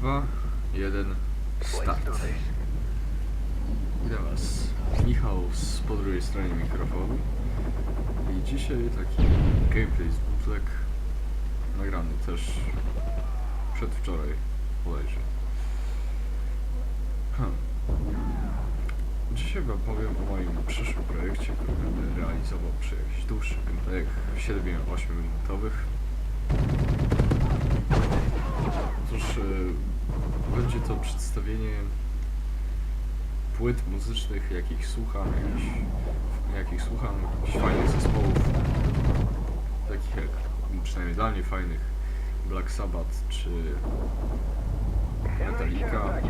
2, 1, start. Witam Was, Michał z po drugiej stronie mikrofonu i dzisiaj taki gameplay z bootleg nagrany też przedwczoraj bodajże. Hmm. Dzisiaj Wam powiem o moim przyszłym projekcie, który będę realizował przy jakichś dłuższych gameplayach 7-8 minutowych. Otóż e, będzie to przedstawienie płyt muzycznych, jakich słucham, jakichś, jakich słucham, jakichś fajnych zespołów, takich jak przynajmniej dla mnie fajnych Black Sabbath czy Metallica.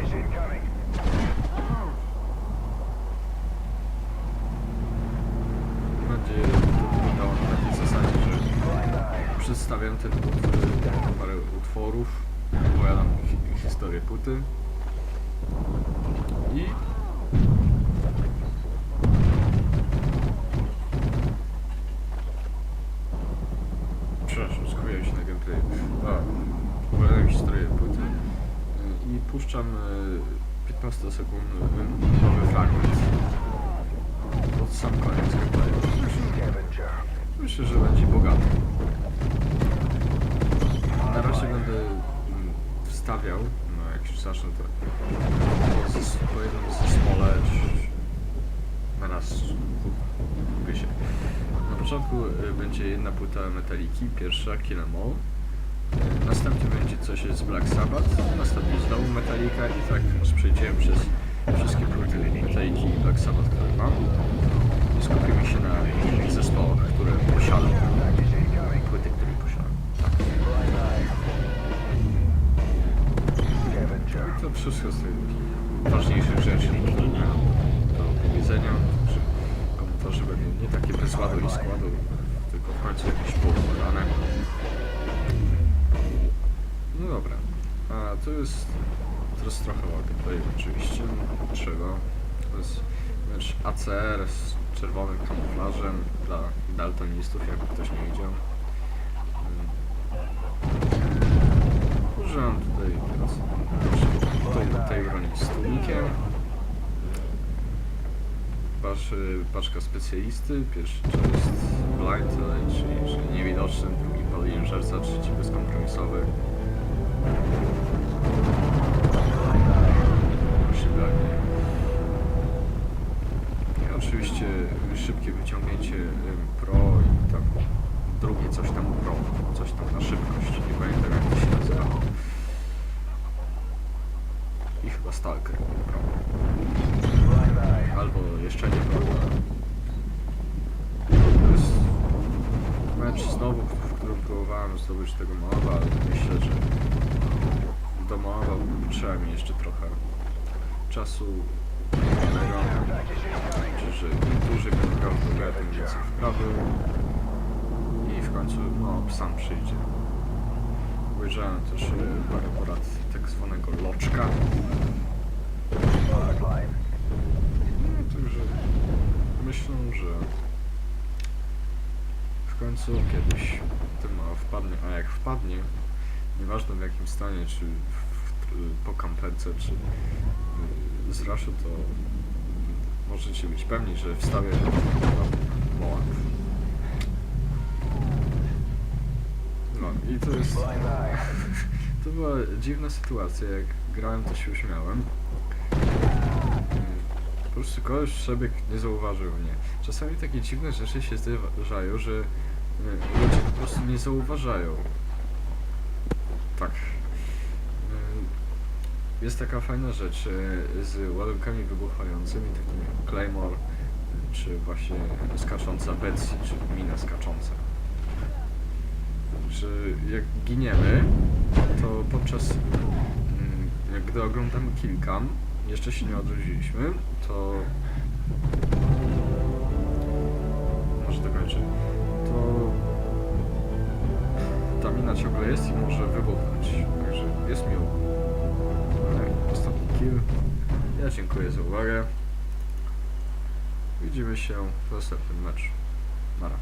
Będzie to wyglądało na takiej zasadzie, że przedstawiam ten utwór, parę utworów, opowiadam hi historię płyty i przepraszam, skupiłem się na gameplay. A, opowiadam historię płyty y, i puszczam 15 sekund nowy fragment pod sam koniec gameplayu. Myślę, że będzie bogaty. Na razie będę wstawiał, no jak już zacznę to po, jednym zespole na raz gubię się. Na początku y, będzie jedna płyta Metaliki, pierwsza Kill Em All. Następnie będzie coś z Black Sabbath, następnie znowu Metallica i tak aż przejdziemy przez wszystkie płyty Metaliki i Black Sabbath, które mam. I skupimy się na innych zespołach, które posiadam. Płyty, to wszystko z tych ważniejszych rzeczy do, do powiedzenia, komentarze będą nie takie bez ładu i składu, tylko w końcu jakieś poukładane. No dobra, a to jest teraz trochę o gameplayu oczywiście, trzeba. To jest mecz ACR z czerwonym kamuflażem dla daltonistów, jakby ktoś nie widział. Mm. Użyłem tutaj teraz tej, tej broni z tunikiem. Pasz, paczka specjalisty. Pierwszy jest blind, czyli, czyli niewidoczny, drugi paliłem żerca, trzeci bezkompromisowy. I oczywiście szybkie wyciągnięcie pro i tam drugie coś tam pro, coś tam na szybkość. Nie pamiętam chyba Stalker. Albo jeszcze nie pro. To jest mecz znowu, w którym próbowałem zdobyć tego Moaba, ale myślę, że do Moaba trzeba mi jeszcze trochę czasu Znaczy, że dłużej będę grał w grę, tym więcej wprawy i w końcu no, sam przyjdzie. Obejrzałem też e, parę porad tak zwanego loczka. No, także myślę, że w końcu kiedyś ten mała wpadnie, a jak wpadnie, nieważne w jakim stanie, czy w, po kamperce, czy y, z raszu, to możecie być pewni, że wstawię Moab. No i to jest... To była dziwna sytuacja, jak grałem to się uśmiałem. Po prostu kogoś przebieg nie zauważył mnie. Czasami takie dziwne rzeczy się zdarzają, że y, ludzie po prostu nie zauważają. Tak. Y, Jest taka fajna rzecz y, z ładunkami wybuchającymi, takim jak Claymore, czy właśnie skacząca Betsy, czy mina skacząca. Że jak giniemy, to podczas mm, gdy oglądamy kilkam, jeszcze się nie odrodziliśmy, to może dokończę, to ta mina ciągle jest i może wybuchnąć, także jest miło. Ale Ostatni kill. Ja dziękuję za uwagę. Widzimy się w następnym meczu. Nara.